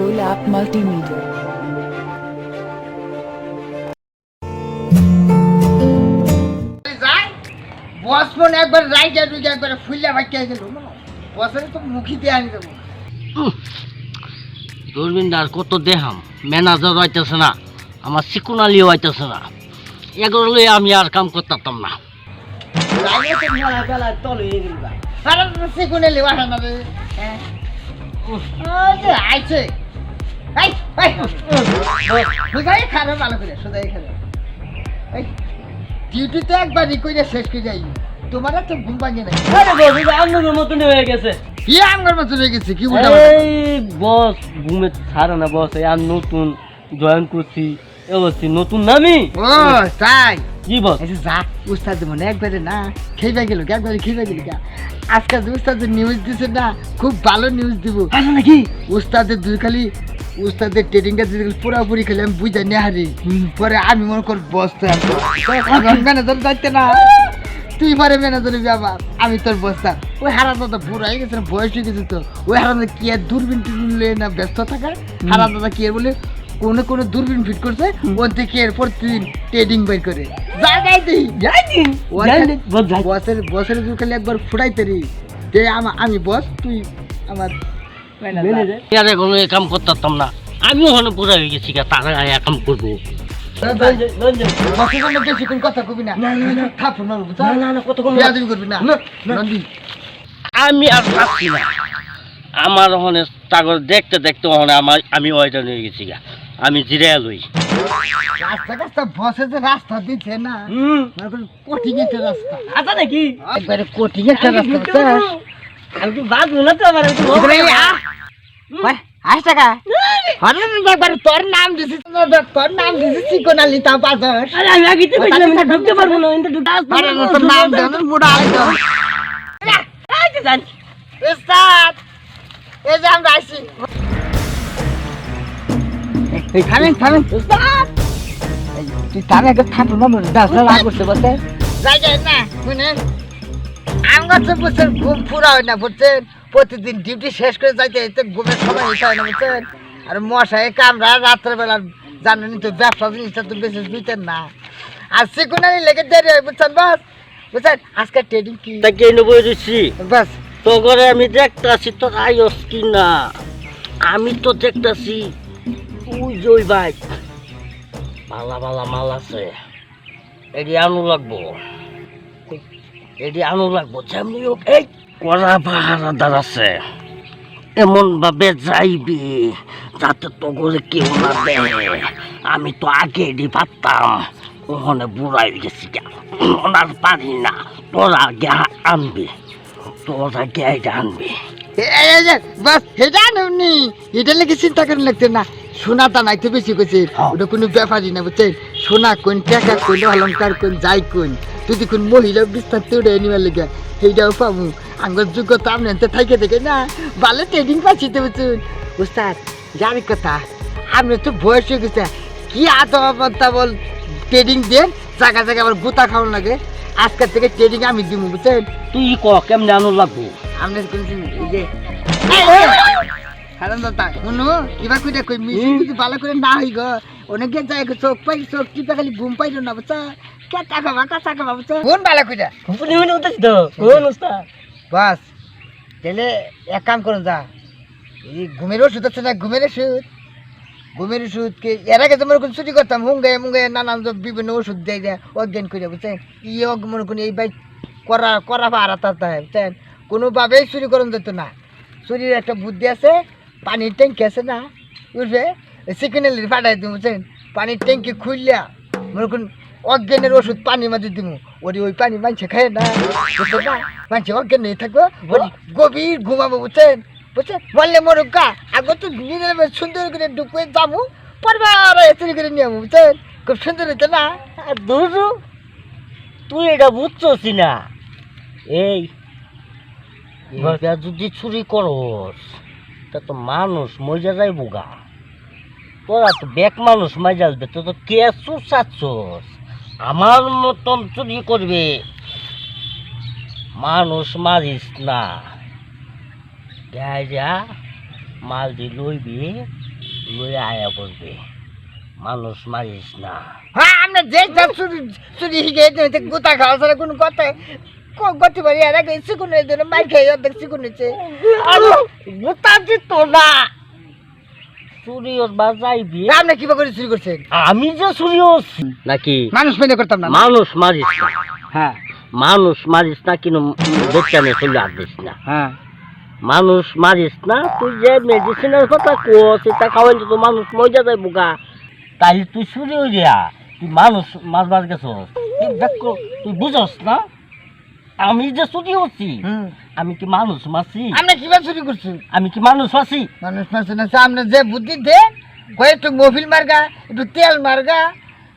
App Multimedia. যায় boss phone একবার রাইটা দুইটা একবার ফুললে বাক্য গেল। বসের তো মুখি দিয়ে আনি দেবো। দূরবীনদার কত দেহাম ম্যানেজার হইতেছে না আমার সিকুনালিও হইতেছে না। এগুলো লইয়া আমি আর কাম করতাম না। আরে সেকুনে লেওয়া না রে হ্যাঁ। আইছে। সোজাই খারাপ ভালো করে সোজাই খারাপ এই ডিউটিতে একবারই কইরা শেষ করে যাই। তোমার তো ঘুম ভাঙে নাই। আঙ্গুর মতন হয়ে গেছে। কি আঙ্গার মতো রয়ে গেছে কি এই বস ঘুমে ছাড়ে না বস এই নতুন জয়েন করছি এ নতুন নামি ও তাই। বস? আচ্ছা যা উস্তাদ মনে একবারে না খেয়ে গেল একবারে খেয়ে গেল আজকে যে উস্তাদ নিউজ দিছে না খুব ভালো নিউজ দিব। আসলে নাকি উস্তাদের দুই খালি উস্তাদের ট্রেডিংটা যদি পুরাপুরি খেলে আমি বুঝাই নে হারি পরে আমি মনে কর বসতে। ম্যানেজার যাইতে না। তুই পরে ম্যানেজার ব্যাপার আমি তোর বসতাম ওই হারাদা তো বুড়া হয়ে গেছে বয়স হয়ে গেছে তো। ওই হারাদা কি আর দূরবীন লয়ে না ব্যস্ত থাকার হারাদা কি আর বলে কোনো কোনো দূরবীন ফিট করছে ওর থেকে এরপর তুই ট্রেডিং বের করে। যাই দিই বসের বসের তুই খালি একবার ফুটাইতে রি। যে আমি বস তুই আমার কাম করতাম না আমিও ওখানে পুরা হয়ে গেছি তারা এক কাম করব আমি আর পাচ্ছি না আমার ওখানে তাগর দেখতে দেখতে ওখানে আমার আমি ওইটা নিয়ে গেছি গা আমি জিরে লই রাস্তা কাস্তা বসে যে রাস্তা দিচ্ছে না একটা রাস্তা আচ্ছা নাকি একবারে কঠিন একটা রাস্তা? আমি তো বাঁচবো না তো আমার আশ টাকা? হঠাৎ একবার তোর নাম দিছিস তোর নাম দিছিস চিকনালি তা পাঁচশো আরে আমি আগে তো কইছিলাম এটা ঢুকতে পারব না এটা ঢুকতে আসব আরে না, তোর নাম দেন মুড়া আইতো উস্তাদ এই যে আমরা আসি এই থামেন থামেন। উস্তাদ। তুই থামে একটু থামো না দাস না রাগ বসে যাই যাই না শুনেন। আমার তো বুঝছেন ঘুম পুরা হয় না বুঝছেন? প্রতিদিন ডিউটি শেষ করে যাইতে এতে ঘুমের সময় হইতে হয় না বুঝছেন? আর মশাই কামড়া রাত্রেবেলা জানেন তো ব্যবসা জিনিসটা তো বেশি বুঝতেন না। আর সেকুনারি লেগে দেরি হয় বুঝছেন বাস? বুঝছেন? আজকে ট্রেডিং কি? তাকে এনে বই দিচ্ছি? বাস। তো করে আমি দেখতাছি তোর আয়স কি না? আমি তো দেখতাছি ওই যে ওই বাইক ভালা ভালা মাল আছে। এটি আনু লাগবো। এটি আনু লাগবো। যেমনি হোক এই কড়া পাহারাদার আছে। এমন ভাবে যাইবি যাতে তো করে কেউ না দেয় আমি তো আগে এটি পারতাম ওখানে বুড়াই গেছি ওনার পারি না তোরা আগে আনবি। তোরা আগে এটা আনবি। বাস এটা লেগে চিন্তা করেন লাগতে না। সোনাটা নাই তো বেশি করছে হ্যাঁ। ওটা কোনো ব্যাপারই না বুঝছেন? সোনা কোন টাকা কোন অলঙ্কার কোন যাই কোন যদি কোন মহিলা বিস্তার তোড়ে নিবার লেগে সেইটাও পাবো আঙ্গর যোগ্যতা আপনার তো থাকে দেখে না ভালো ট্রেডিং পাচ্ছি তো বুঝুন। উস্তাদ জানি কথা আপনি তো বয়স হয়ে গেছে কি আদবতা বল ট্রেডিং দেন জায়গা জায়গা আবার গুতা খাওয়ান লাগে? আজকের থেকে ট্রেডিং আমি দিব বুঝছেন? তুই ক কেমনে আনু লাগবো? আপনার কোন এই যে হারান দাদা শুনো কিবা কইটা কই মিশি যদি ভালো করে না হই গো অনেকে যায় চোখ পাই চোখ টিপে খালি ঘুম পাই না বুঝছা কে টাকা বাকা টাকা বুঝছা কোন ভালো কইটা কোম্পানি মানে উঠেছি তো? কোন উস্তাদ? বাস তাহলে এক কাম করুন যা। এই ঘুমের ওষুধ আছে না? ঘুমের ওষুধ। ঘুমের ওষুধ কে? এর আগে তো মনে করুন ছুটি করতাম হুঙ্গে মুঙ্গে নানান বিভিন্ন ওষুধ দেয় দেয় অজ্ঞান করে বুঝছেন? ইয়ে অগ মনে করুন এই বাইক করা করা ভাড়া তাতে বুঝছেন? কোনোভাবেই চুরি করুন যেত না। চুরির একটা বুদ্ধি আছে পানির ট্যাঙ্কি আছে না? বুঝবে সিকিনালি ফাটাই দিব বুঝছেন? পানির ট্যাঙ্কি খুললিয়া মনে করুন অজ্ঞানের ওষুধ পানির মাঝে দিব ওরে ওই পানি মানছে খায় না। বুঝছেন মানছে অজ্ঞান নেই থাকব গভীর ঘুমাবো, বুঝছেন? বুঝছেন? বললে মরুক গা। আগে তো সুন্দর করে ঢুকে যাব পরবার চুরি করে নিয়ে বুঝছেন? খুব সুন্দর হইতো না? আর তুই এটা বুঝছস না? এই এটা যদি চুরি করস, তা তো মানুষ মজা যাইব গা। তোরা তো বেক মানুষ মজা আসবে তো তো কে চুষাচ্ছস আমার মতন চুরি করবে মানুষ মারিস না। গাইরা মাল দি লইবি লইয়া আয়া করবে মানুষ মারিস না। হ্যাঁ আমরা যে যা চুরি চুরি শিখে গোতা খাওয়া ছাড়া কোনো কথা গতি বাড়ি আর হয়ে দিল মার খেয়ে চিকুন হয়েছে। আরে গোটা দিত না। চুরি ওর বাজাইবি আপনি কিবা করে চুরি করছেন? আমি যে চুরি হচ্ছি নাকি? মানুষ মেনে করতাম না। মানুষ মারিস না। হ্যাঁ। মানুষ মারিস না কিন্তু বেচানে চলে আর না। হ্যাঁ। মানুষ মারিস না তুই যে মেডিসিনের কথা কো সেটা খাওয়াইলে তো মানুষ মজা যায় বোকা। তাই তুই চুরি হয়ে যা তুই মানুষ মারবার গেছ তুই দেখো তুই বুঝস না আমি যে চুরি হচ্ছি হুম। আমি কি মানুষ মারছি আমরা কিবা চুরি করছি? আমি কি মানুষ মারছি মানুষ মারছে না সামনে যে বুদ্ধি দেন কয়ে একটু মফিল মার্গা একটু তেল মার্গা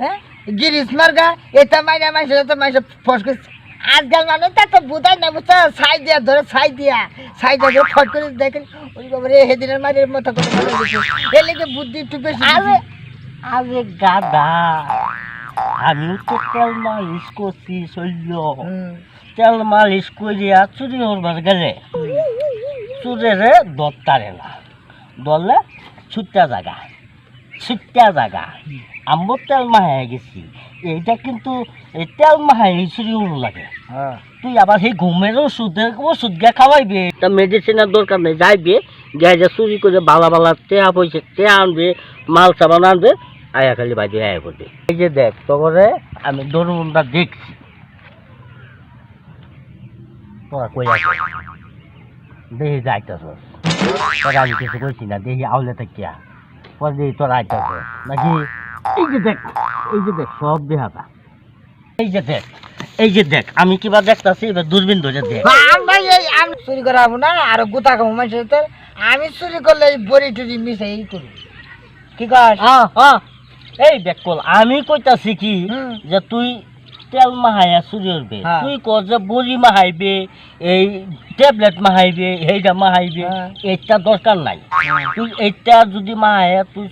হ্যাঁ? গিরিস মার্গা এটা মাইনা মাইছে তো মাইছে ফস করছে। আজকাল মানুষ তা তো বুধাই না বুঝছ? ছাই দিয়া ধরে ছাই দিয়া ছাই দিয়া ধরে ফট করে দেখেন ওই বাবারে হেদিনের মারের মতো করে এর লেগে বুদ্ধি একটু বেশি আরে। আরে গাদা আমিও তো তেল মালিশ করছি শৈল্য তেল মালিশ করিয়া চুরি হরবার গেলে চুরেরে দত্তারে না। দলে ছুট্টা জায়গা ছুট্টা জায়গা আম্বর তেল মাহায় গেছি। এইটা কিন্তু এই তেল মাহায় চুরি হল লাগে। হ্যাঁ। তুই আবার সেই ঘুমের ওষুধের ওষুধ গিয়ে খাওয়াইবে। তা মেডিসিনের দরকার নেই যাইবে। যাই যা চুরি করে বালা বালা টেয়া পয়সা টেয়া আনবে মাল সাবান আনবে আয়া খালি বাইরে আয়া করবে এই যে দেখ তবরে আমি দরুনটা দেখছি। তোরা কই তোরা আমি কিছু কইছি না দেখি আউলে থাকিয়া পরে দেখি তোরা আইতেছ নাকি এই যে দেখ এই যে দেখ সব দেহাটা এই যে দেখ এই যে দেখ আমি কিবা দেখতাছি এবার দূরবীন ধরে দেখ আমরা এই আমি চুরি করা না আর গুতা খাব মানুষের আমি চুরি করলে এই বড়ি টুরি মিশে এই করি কি হ্যাঁ হ্যাঁ এই দেখ কল আমি কইতাছি কি যে তুই তেল মাহাইয়া চুরি করবে। হ্যাঁ। তুই ক যে বড়ি মাহাইবে এই ট্যাবলেট মাহাইবে এইটা মাহাইবে হ্যাঁ। এইটা দরকার নাই। তুই এইটা যদি তুই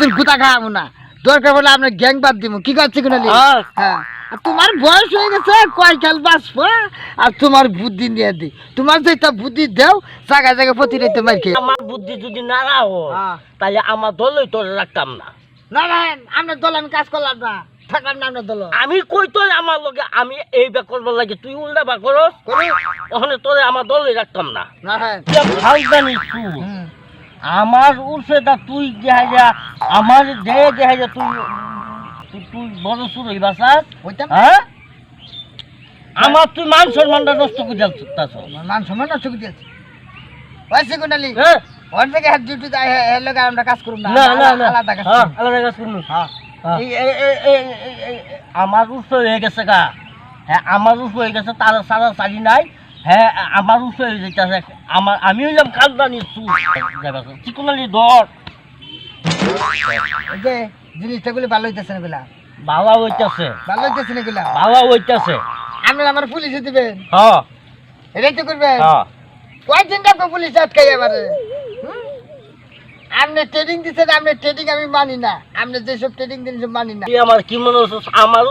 তো গুতা না। দরকার হলে আমরা গ্যাং বাদ দিব। কি করছে কিনা হ্যাঁ। হ্যাঁ তোমার বয়স হয়ে গেছে কয় কাল বাঁচবো আর তোমার বুদ্ধি নিয়ে দি। তোমার যেটা বুদ্ধি দেও জায়গায় জায়গায় প্রতিনিয়ত মার খেয়ে। আমার বুদ্ধি যদি না রাখো হ্যাঁ। তাহলে আমার দলই তোর রাখতাম না। না না আমরা দল আমি কাজ করলাম না। দল আমি কই তোর আমার লগে আমি এই বে করবার লাগে তুই উল্টা বা করস। ওখানে তোরে আমার দলই রাখতাম না। হ্যাঁ। তুই তুই আমার উঠে তুই দেখা যা আমার দেহে যা তুই তুই তুই বড় সুর হইবা স্যার হ্যাঁ? আমার তুই মান সম্মানটা নষ্ট করে যাচ্ছ মান সম্মান নষ্ট করে দিয়েছে। ওই সেকুন্ডালি হ্যাঁ। ওর থেকে হেড ডিউটি আমরা কাজ করুন না। না না না। আলাদা কাজ হ্যাঁ, করুন। আলাদা কাজ করুন হ্যাঁ। আমার উৎস হয়ে গেছে গা। হ্যাঁ আমার উৎস হয়ে গেছে তার সারা সারি নাই। হ্যাঁ আমার উৎস হয়ে যেতেছে আমার আমি হইলাম কান্দানি চিকুনালি ওই যে জিনিসটা গুলি ভালো হইতেছে না গুলা বালা হইতেছে। ভালো হইতেছে না গুলা বালা হইতেছে। আমার পুলিশে দিবেন? হ্যাঁ এটাই তো করবেন? হ্যাঁ থাকব পুলিশ আটকাই আমারে? আপনি ট্রেডিং দিচ্ছেন আপনি ট্রেডিং আমি মানি না। আপনি যেসব ট্রেডিং দিন সব মানি না। তুই আমার কি মনে হচ্ছে? আমার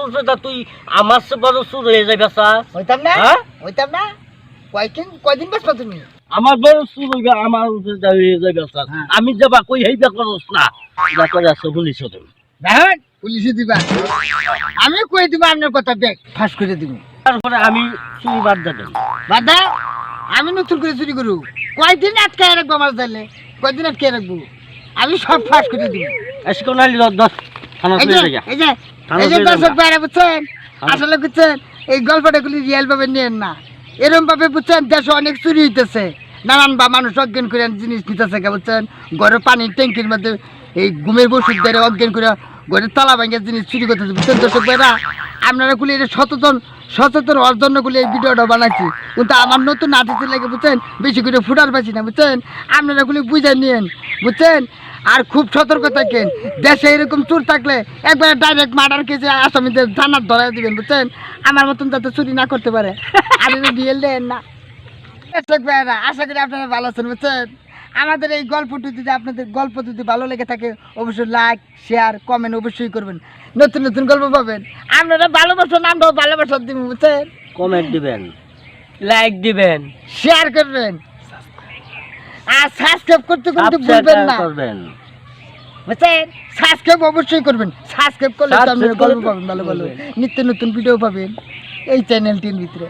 তুই আমার সে বড় সুর হয়ে যাবে স্যার হইতাম না? হ্যাঁ? হইতাম না? কয়দিন কয়দিন বাঁচবা তুমি? আমার বড় সুর হইবে আমার হয়ে যাবে স্যার হ্যাঁ। আমি যাবা কই হইবে করস না। যা করে পুলিশ হতে দেখেন পুলিশে দিবা। আমি কই দিব আপনার কথা দেখ। ফাঁস করে দিব। তারপরে আমি চুরি বাদ দেবেন দাদা আমি নতুন করে চুরি করু। কয়দিন আটকায় রাখব আমার জালে? কয়দিন আটকায় রাখব? আমি সব ফাঁস করে দিব। আজকে নালি দশ থানা এই চলে যে যা এই যে এই যে দর্শক ভাইরা বুঝছেন। আসলে বুঝছেন এই গল্পটা গুলি রিয়েল ভাবে নেন না। এরকম ভাবে বুঝছেন দেশে অনেক চুরি হইতেছে। নানান বা মানুষ অজ্ঞান করে জিনিস নিতেছে কে বুঝছেন? ঘরে পানির ট্যাঙ্কির মধ্যে এই ঘুমের ওষুধ ধরে অজ্ঞান করে ঘরের তালা ভাঙে জিনিস চুরি করতেছে বুঝছেন দর্শক ভাইরা? আপনারা গুলি এটা সচেতন সচেতন হওয়ার জন্য গুলি এই ভিডিওটা বানাচ্ছি কিন্তু আমার নতুন নাটিতে লাগে, বুঝছেন? বেশি করে ফুটার পাচ্ছি না, বুঝছেন? আপনারা গুলি বুঝে নিয়েন, বুঝছেন? আর খুব সতর্ক থাকেন। দেশে এরকম চুর থাকলে একবারে ডাইরেক্ট মার্ডার কেসে আসামিদের থানার ধরাই দিবেন, বুঝছেন? আমার মতন যাতে চুরি না করতে পারে। আর এটা ডিএল দেন না। আশা করি আপনারা ভালো আছেন, বুঝছেন? আমাদের এই গল্পটি যদি আপনাদের গল্প যদি ভালো লেগে থাকে অবশ্যই লাইক শেয়ার কমেন্ট অবশ্যই করবেন। নতুন নতুন গল্প পাবেন। আপনারা ভালোবাসেন আমরাও ভালোবাসা দিব বুঝছেন? কমেন্ট দিবেন। লাইক দিবেন। শেয়ার করবেন। আর সাবস্ক্রাইব করতে কিন্তু ভুলবেন না। করবেন। বুঝছেন? সাবস্ক্রাইব অবশ্যই করবেন। সাবস্ক্রাইব করলে তো আপনারা গল্প পাবেন ভালো ভালো। নিত্য নতুন ভিডিও পাবেন এই চ্যানেলটির ভিতরে।